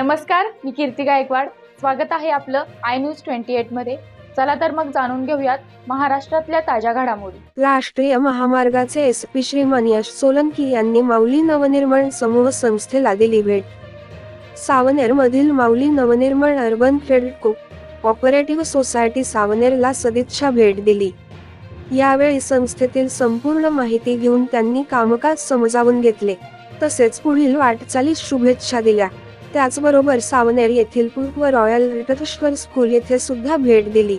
नमस्कार मी कीर्ती गायकवाड. स्वागत आहे आपलं आय न्यूज ट्वेंटी एटमध्ये. चला तर मग जाणून घेऊयात महाराष्ट्रातल्या ताज्या घडामोडी. राष्ट्रीय महामार्गाचे एस पी श्रीमान यश सोलंकी यांनी माऊली नवनिर्माण समूह संस्थेला दिली भेट. सावनेर मधील Mauli Navnirman urban credit co cooperative society सावनेरला सदिच्छा भेट दिली. यावेळी संस्थेतील संपूर्ण माहिती घेऊन त्यांनी कामकाज समजावून घेतले. तसेच पुढील वाटचालीस शुभेच्छा दिल्या. त्याचबरोबर सावनेर येथील पूर्व रॉयल रिटर्श्वर स्कूल येथे सुद्धा भेट दिली.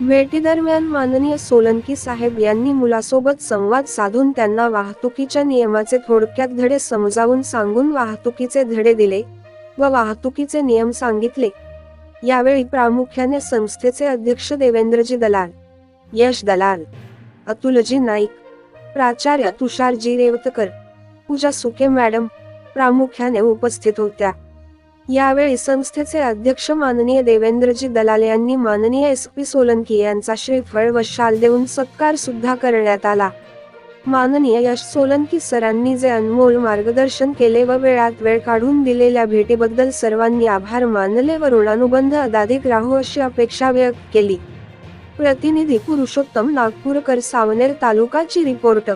भेटीदरम्यान माननीय सोलंकी साहेब यांनी मुलासोबत संवाद साधून त्यांना वाहतुकीच्या नियमाचे थोडक्यात धडे समजावून सांगून वाहतुकीचे धडे दिले व वाहतुकीचे नियम सांगितले. यावेळी प्रामुख्याने संस्थेचे अध्यक्ष देवेंद्रजी दलाल यश दलाल अतुलजी नाईक प्राचार्य तुषारजी रेवतकर पूजा सुके मॅडम प्रामुख्याने उपस्थित होत्या. यावेळी संस्थेचे अध्यक्ष माननीय देवेंद्रजी दलाल यांनी माननीय एस पी सोलंकी यांचा श्रीफळ व शाल देऊन सत्कार सुद्धा करण्यात आला. माननीय यश सोलंकी सरांनी जे अनमोल मार्गदर्शन केले व वेळात वेळ काढून दिलेल्या भेटीबद्दल सर्वांनी आभार मानले व ऋणानुबंध अदाधिक राहू अशी अपेक्षा व्यक्त केली. प्रतिनिधी पुरुषोत्तम नागपूरकर सावनेर तालुकाची रिपोर्ट.